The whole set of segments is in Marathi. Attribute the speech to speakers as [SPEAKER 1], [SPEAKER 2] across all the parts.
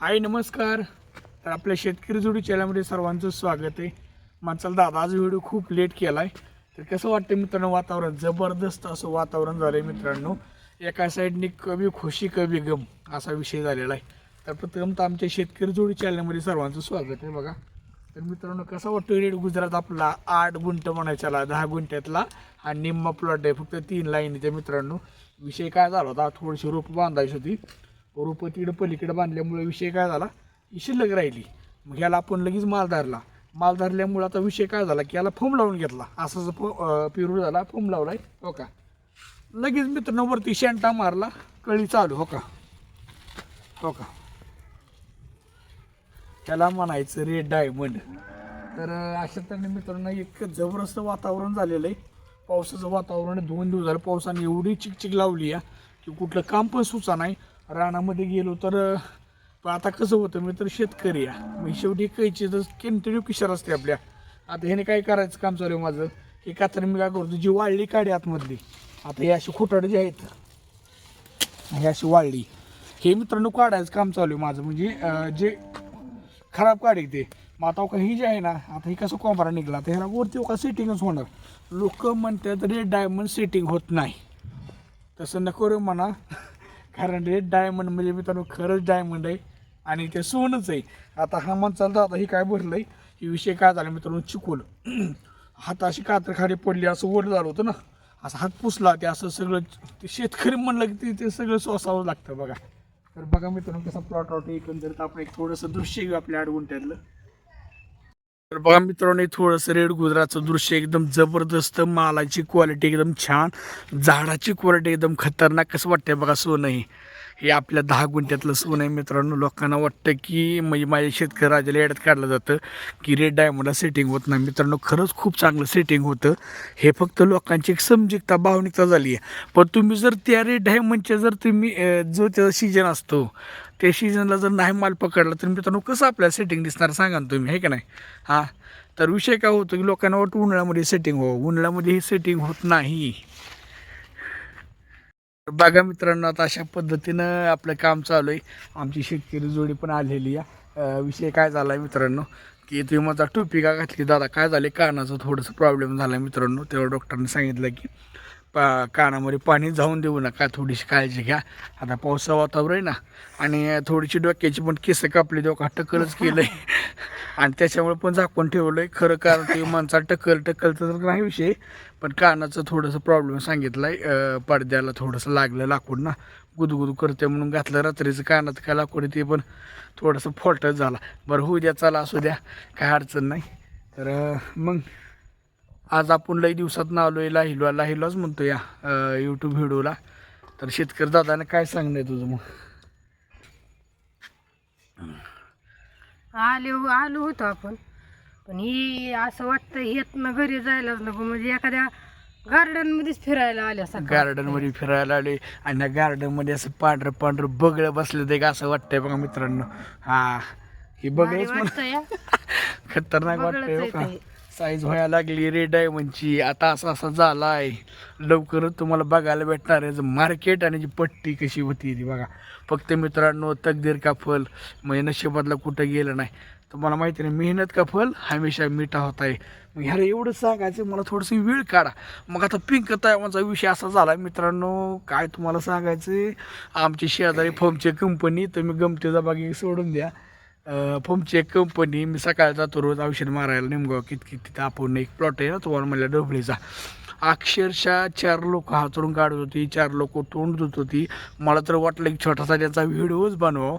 [SPEAKER 1] हाय नमस्कार. तर आपल्या शेतकरी जोडी चॅनलमध्ये सर्वांचं स्वागत आहे. माणसाला दादा आज व्हिडिओ खूप लेट केला आहे तर कसं वाटतं मित्रांनो वातावरण? जबरदस्त असं वातावरण झालं आहे मित्रांनो. एका साईडने कवी खुशी कवी गम असा विषय झालेला आहे. तर प्रथमतः आमच्या शेतकरी जोडी चॅनलमध्ये सर्वांचं स्वागत आहे बघा. तर मित्रांनो कसा वाटतो रेट गुजरात आपला? आठ गुंट म्हणायच्याला दहा गुंट्यातला हा निम्मा प्लॉट आहे फक्त तीन लाईनीच्या मित्रांनो. विषय काय झाला होता? थोडीशी रोप बांधायची होती. रोपं तिकडं पलीकडे बांधल्यामुळे विषय काय झाला? ही शिल्लक राहिली. मग ह्याला आपण लगेच माल धरला. माल धरल्यामुळे आता विषय काय झाला की याला फोम लावून घेतला. असा जो फो पिरूळ झाला फोम लावलाय. हो का? लगेच मित्रांनो वरती शेंटा मारला कळी चालू हो का? हो का? त्याला म्हणायचं रेड डायमंड. तर अशा तऱ्हेने मित्रांनो एक जबरदस्त वातावरण झालेलं आहे. पावसाचं वातावरण दोन दिवस झालं पावसाने एवढी चिकचिक लावली आहे की कुठलं काम पण सुचा नाही. रानामध्ये गेलो तर पण आता कसं होतं मी तर शेतकरी आहे. मग शेवटी कैची तर कंटिन्यू किशर असते आपल्या. आता ह्याने काय करायचं काम चालू आहे माझं? हे कातर मी काय करतो जी वाळली काढी आतमधली. आता हे अशी खोटाडे जे आहेत हे अशी वाळली. हे मित्रांनो काढायचं काम चालू आहे माझं. म्हणजे जे खराब काढी ते. मग आता ही जे आहे ना आता हे कसं कोंबारा निघला तर ह्याला वरती का सेटिंगच होणार. लोक म्हणतात रेड डायमंड सेटिंग होत नाही. तसं नको रे म्हणा. कारण रेड डायमंड म्हणजे मित्रांनो खरंच डायमंड आहे आणि ते सोनच आहे. आता हा मन चालतं आता ही काय भरलं आहे हे विषय काय झाला मित्रांनो? चिकोल हाताशी कात्र खाली पडली असं वर झालं होतं ना? असं हात पुसला ते असं सगळं ते शेतकरी म्हणलं की ते- ते सगळं सोसावं लागतं बघा. तर बघा मित्रांनो कसा प्लॉट आउट एकंदरीत. आपण एक थोडंसं दृश्य घेऊ आपल्या आडगुंट्यातलं तर बघा मित्रांनो हे थोडंसं रेड गुजरातचं दृश्य एकदम जबरदस्त मालाची क्वालिटी एकदम छान झाडाची क्वालिटी एकदम खतरनाक. कसं वाटतंय बघा सोनं हे? हे आपल्या दहा गुंठ्यातलं सोनं आहे मित्रांनो. लोकांना वाटतं की म्हणजे माझ्या शेतकरी राजाला येड्यात काढलं जातं की रेड डायमंडला सेटिंग होत नाही. मित्रांनो खरंच खूप चांगलं सेटिंग होतं. हे फक्त लोकांची एक समजिकता भावनिकता झाली आहे. पण तुम्ही जर त्या रेड डायमंडच्या जर तुम्ही जो त्याचा सीजन असतो त्या सीझनला जर नाही माल पकडला तर मित्रांनो कसं आपल्याला सेटिंग दिसणार सांगा ना तुम्ही हे का नाही? हां तर विषय काय होतो की लोकांना वाटतं उन्हाळ्यामध्ये सेटिंग हो उन्हाळ्यामध्ये हे सेटिंग होत नाही. तर बघा मित्रांनो आता अशा पद्धतीनं आपलं काम चालू आहे. आमची शेतकरी जोडी पण आलेली आहे. विषय काय झाला आहे मित्रांनो की तुम्ही माझा टोपी का घातली? दादा काय झाले कानाचं थोडंसं प्रॉब्लेम झाला आहे मित्रांनो. तेव्हा डॉक्टरने सांगितलं की पा कानामध्ये पाणी जाऊन देऊ नका थोडीशी काळजी घ्या. आता पावसा वातावरण आहे ना आणि थोडीशी डोक्याची पण केस कापली डोका टक्कलच केलं आहे आणि त्याच्यामुळे पण झाकून ठेवलं आहे खरं कारण ते माणसा टक्कल टक्कलचं तर नाही विषय पण कानाचं थोडंसं प्रॉब्लेम सांगितलं आहे पडद्याला थोडंसं लागलं लाकूड ना. गुदगुदू करते म्हणून घातलं रात्रीचं कानात काय लाकूड ते पण थोडंसं फॉल्टच झाला. बरं होऊ द्या चला असू द्या. काय अडचण नाही. तर मग आज आपण लई दिवसात ना आलोय लाहिलो लाहिलोच म्हणतो या यूट्यूब व्हिडिओला. तर शेतकरी दादाने काय सांगणं तुझं मग?
[SPEAKER 2] आले आलो होतो आपण. पण ही असं वाटतं येतनं घरी जायलाच नको. म्हणजे एखाद्या गार्डन मध्येच फिरायला आल्या सकाळी.
[SPEAKER 1] गार्डनमध्ये फिरायला आलोय आणि त्या गार्डनमध्ये असं पांढरं पांढरं बगळं बसलं ते का असं वाटतंय बघा मित्रांनो. हा हे
[SPEAKER 2] या
[SPEAKER 1] खतरनाक वाटतंय साईज व्हायला लागली रे डायमंडची आता असं असं आहे लवकरच तुम्हाला बघायला भेटणार आहे. मार्केट आणि जी पट्टी कशी होती ती बघा. फक्त मित्रांनो तकदीर का फल? म्हणजे नशिबातला कुठं गेलं नाही. तुम्हाला माहिती नाही मेहनत का फल? हमेशा मिठा होत आहे मग ह्याला एवढं सांगायचं मला थोडंसं वेळ काढा. मग आता पिंक तयावांचा विषय असा झाला मित्रांनो काय तुम्हाला सांगायचं? आमची शेजारी फर्मची कंपनी तुम्ही गमतीचा बागी सोडून द्या. फोमची एक कंपनी मी सकाळचा जातो रोज औषध मारायला नेमगाव कित किती तिथं आपण एक प्लॉट आहे ना तुम्हाला म्हणल्या डोबळीचा अक्षरशः चार लोक हातरून काढत होती चार लोक तोंड धुत होती. मला तर वाटलं की छोटासा त्याचा व्हिडिओच बनवाव.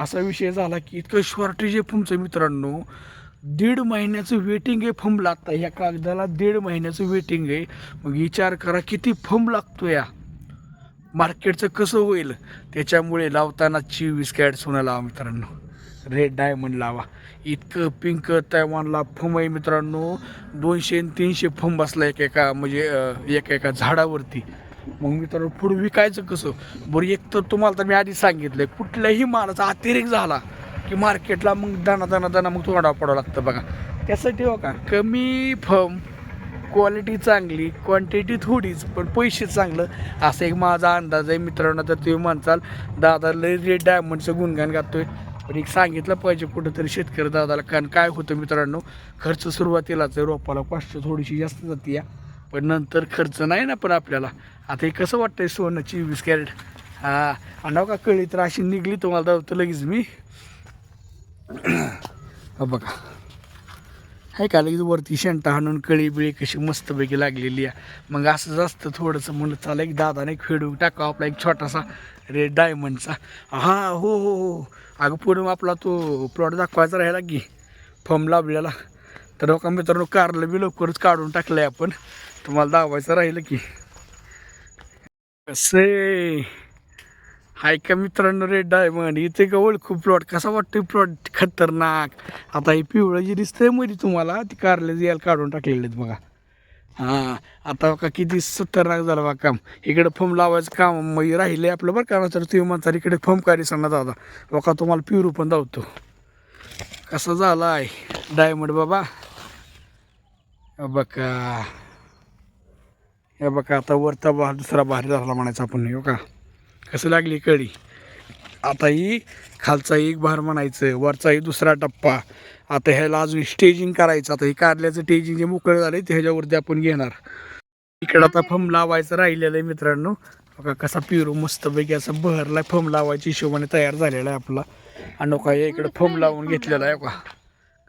[SPEAKER 1] असा विषय झाला की इतकं शॉर्टेज आहे फमचं मित्रांनो. दीड महिन्याचं वेटिंग आहे फम लागतं. ह्या कागदाला दीड महिन्याचं वेटिंग आहे. मग विचार करा किती फम लागतो या मार्केटचं कसं होईल? त्याच्यामुळे लावताना चोवीस कॅरेट सोनं लावा मित्रांनो. रेड डायमंड लावा. इतकं पिंक तैवानला फम आहे मित्रांनो. दोनशे आणि तीनशे फम बसला एक एका म्हणजे एकेका एका एका झाडावरती. मग मित्रांनो पुढे विकायचं कसं? बरं एक तर तुम्हाला तर मी आधी सांगितलं कुठल्याही मालाचा अतिरेक झाला की मार्केटला मग दाना दाना दाना मग तोंडा पडावं लागतं बघा. त्यासाठी हो का कमी फम क्वालिटी चांगली क्वांटिटी थोडीच पण पैसे चांगलं असं एक माझा अंदाज आहे. मित्रांनो तर तुम्ही म्हणताल दादा लय रेड डायमंडचं गुणगान गातोय. पण एक सांगितलं पाहिजे कुठंतरी शेतकरी दादाला कारण काय होतं मित्रांनो खर्च सुरुवातीलाच आहे रोपाला पाचशे थोडीशी जास्त जाते या पण नंतर खर्च नाही ना पण आपल्याला. आता हे कसं वाटतंय सोनं चोवीस कॅरेट? हां आणि का कळी तर अशी निघली तुम्हाला दावतो लगेच मी. हा बघा. आहे का लगेच वरती शेंटा हाणून कळी बिळी कशी मस्तपैकी लागलेली आहे. मग असंच असतं थोडंसं म्हणलं चाल एक दादाने एक फेडू टाकावा आपला एक छोटासा रेड डायमंडचा हा हो हो हो. अगं पुढे आपला तो प्लॉट दाखवायचा राहिला की फॉर्म लाभलेला. तर हो लोक मित्रांनो कारलं बी लवकरच काढून टाकलं आहे आपण. तुम्हाला दाखवायचं राहिलं की. कसे हाय का मित्रांनो रेड डायमंड इथे का ओळखू प्लॉट? कसा वाटतोय प्लॉट? खतरनाक. आता ही पिवळं जी दिसतंयमध्ये तुम्हाला ती कारले यायला काढून टाकलेले आहेत बघा. हां आता बघा किती खतरनाक झालं बा काम. इकडे फम लावायचं काम मग राहिले आपलं बरं का तर तुम्ही म्हणता इकडे फम कारी सांगा दादा. बघा तुम्हाला पिवरू पण धावतो कसा झाला आहे डायमंड बाबा. बघा. हे बघा आता वरचा बहार दुसरा भारी झाला म्हणायचा आपण हो का? कसं लागली कळी? आताही खालचा एक भार म्हणायचं वरचाही दुसरा टप्पा. आता ह्याला अजून स्टेजिंग करायचं. आता हे कारल्याचं स्टेजिंग जे मोकळं झालं ते ह्याच्यावरती आपण घेणार. इकडं आता फम लावायचं राहिलेलं आहे मित्रांनो. बघा कसा पिरू मस्तपैकी असं बहरला फम लावायच्या हिशोबाने तयार झालेला आहे आपला. आणि नका इकडं फम लावून घेतलेला आहे का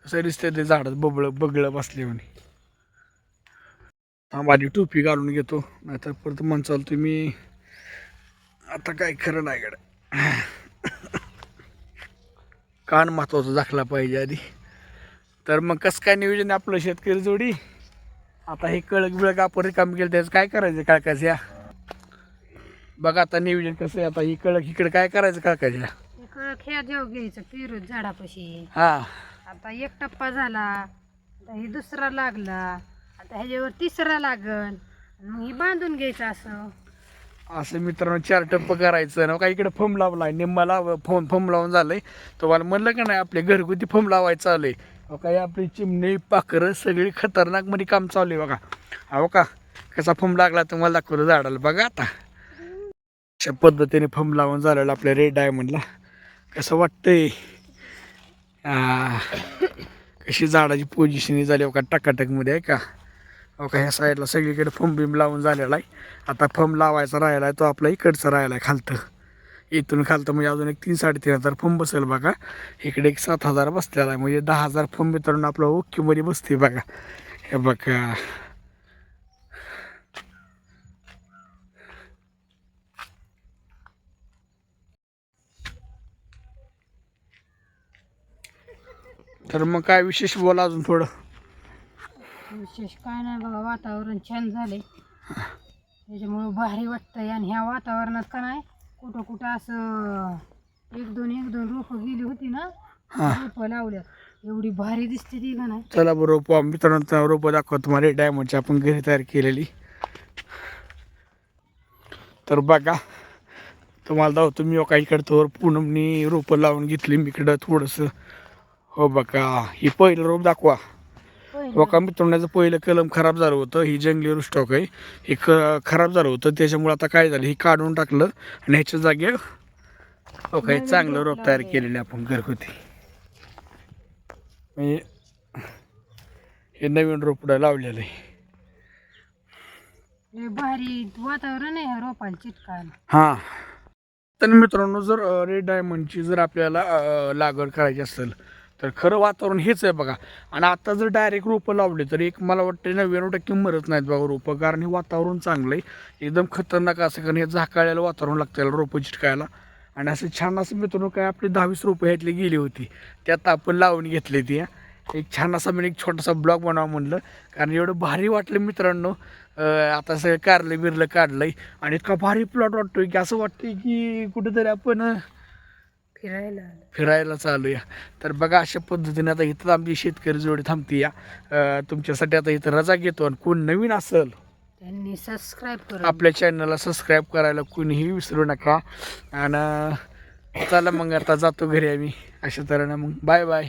[SPEAKER 1] कसं दिसतंय ते झाडात बबळ बगळं बसले म्हणे. हा माझी टोपी घालून घेतो. नाहीतर परत म्हणचाल तुम्ही आता काय खरं नाही गड कान महत्त्वाचा दाखला पाहिजे आधी. तर मग कसं काय नियोजन आपलं शेतकरी जोडी? आता हे कळक बिळक आपण रिकाम केलं त्याचं काय करायचं काकाच्या बघा आता नियोजन कसं आहे. आता ही कळक इकडे काय करायचं काकाच्या
[SPEAKER 2] इकडं खेळ जेव घ्यायचं पेरू झाडापाशी.
[SPEAKER 1] हा.
[SPEAKER 2] आता एक टप्पा झाला आता हे दुसरा लागला आता ह्याच्यावर तिसरा लागल मग ही बांधून घ्यायचं असं.
[SPEAKER 1] असं मित्रांनो चार टप्प करायचं ना. का इकडे फम लावलाय निम्मा लाव फोन फम लावून झालंय. तुम्हाला म्हणलं का नाही आपले घरगुती फम लावायचं आलंय अहो काय आपली चिमणी पाखरं सगळी खतरनाकमध्ये काम चालू आहे बघा. अहो का कसा फम लागला तुम्हाला दाखवलं झाडाला. बघा आता. अशा पद्धतीने फम लावून झालेलं आपल्या रेड डायमंडला कसं वाटतंय? कशी झाडाची पोझिशन झाली बघा टकाटकमध्ये आहे का? हो का ह्या साईडला सगळीकडे फम बिम लावून झालेला आहे. आता फम लावायचा राहिला आहे तो आपला इकडचा राहिला आहे खालतं. इथून खालतं म्हणजे अजून एक तीन साडेतीन हजार फम बसेल बघा. इकडे एक सात हजार बसलेला आहे म्हणजे दहा हजार फम मित्रांनो आपलं ओकेमध्ये बसते बघा. हे बघा. तर मग काय विशेष बोला अजून थोडं?
[SPEAKER 2] विशेष काय नाही बघा वातावरण छान झाले त्याच्यामुळं भारी वाटतंय. आणि ह्या वातावरणात का नाही कुठं कुठं असं एक दोन एक दोन रोपं गेली होती ना
[SPEAKER 1] हां.
[SPEAKER 2] रोपं लावल्यात. एवढी भारी दिसते ती का नाही?
[SPEAKER 1] चला बरं रोपं मित्रांनो रोपं दाखवा तुम्हाला डायमंडची आपण घरी तयार केलेली. तर बघा तुम्हाला दाखवतो मी काही इकडं पूनमनी रोपं लावून घेतली मी इकडं थोडंसं. हो बघा ही पहिलं रोप दाखवा. बघा मित्रांनो पहिलं कलम खराब झालं होतं ही जंगली रुस्टॉक आहे. हे ख खराब झालं होतं त्याच्यामुळे आता काय झालं हे काढून टाकलं आणि ह्याच्या जागे हो काय
[SPEAKER 2] नवीन
[SPEAKER 1] चांगलं
[SPEAKER 2] रोप
[SPEAKER 1] तयार. केलेलं आपण घरगुती. म्हणजे हे नवीन रोपडं लावलेलं आहे.
[SPEAKER 2] भारी वातावरण आहे रोपाला चिटकायला.
[SPEAKER 1] हां. तर मित्रांनो जर रेड डायमंडची जर आपल्याला अ, लागवड करायची असेल तर खरं वातावरण हेच आहे बघा. आणि आता जर डायरेक्ट रोपं लावले तर एक मला वाटतं नव्याण्णव टक्के मरत नाहीत बघा रोपं. कारण हे वातावरण चांगलं आहे. एकदम खतरनाक असं कारण हे झाकाळ्याला वातावरण लागतं याला रोपं चिटकायला. आणि असं छान असं मित्रांनो काय आपली दहावीस रोपं ह्यातली गेली होती. त्यात आपण लावून घेतली ती एक छान असा मी एक छोटासा ब्लॉग बनवा म्हणलं. कारण एवढं भारी वाटलं मित्रांनो. आता सगळं कारलं बिरलं काढलंय. आणि इतका भारी प्लॉट वाटतोय की असं वाटतंय की कुठेतरी आपण
[SPEAKER 2] फिरायला आलं.
[SPEAKER 1] फिरायला चालू या. तर बघा अशा पद्धतीने आता इथं आमची शेतकरी जोडी थांबते या. अं, तुमच्यासाठी आता इथं रजा घेतो आणि कोण नवीन असेल
[SPEAKER 2] त्यांनी सबस्क्राईब करून
[SPEAKER 1] आपल्या चॅनलला सबस्क्राईब करायला कोणीही विसरू नका. आणि चला मग आता जातो घरी आम्ही. अशा तऱ्हेनं मग. Bye bye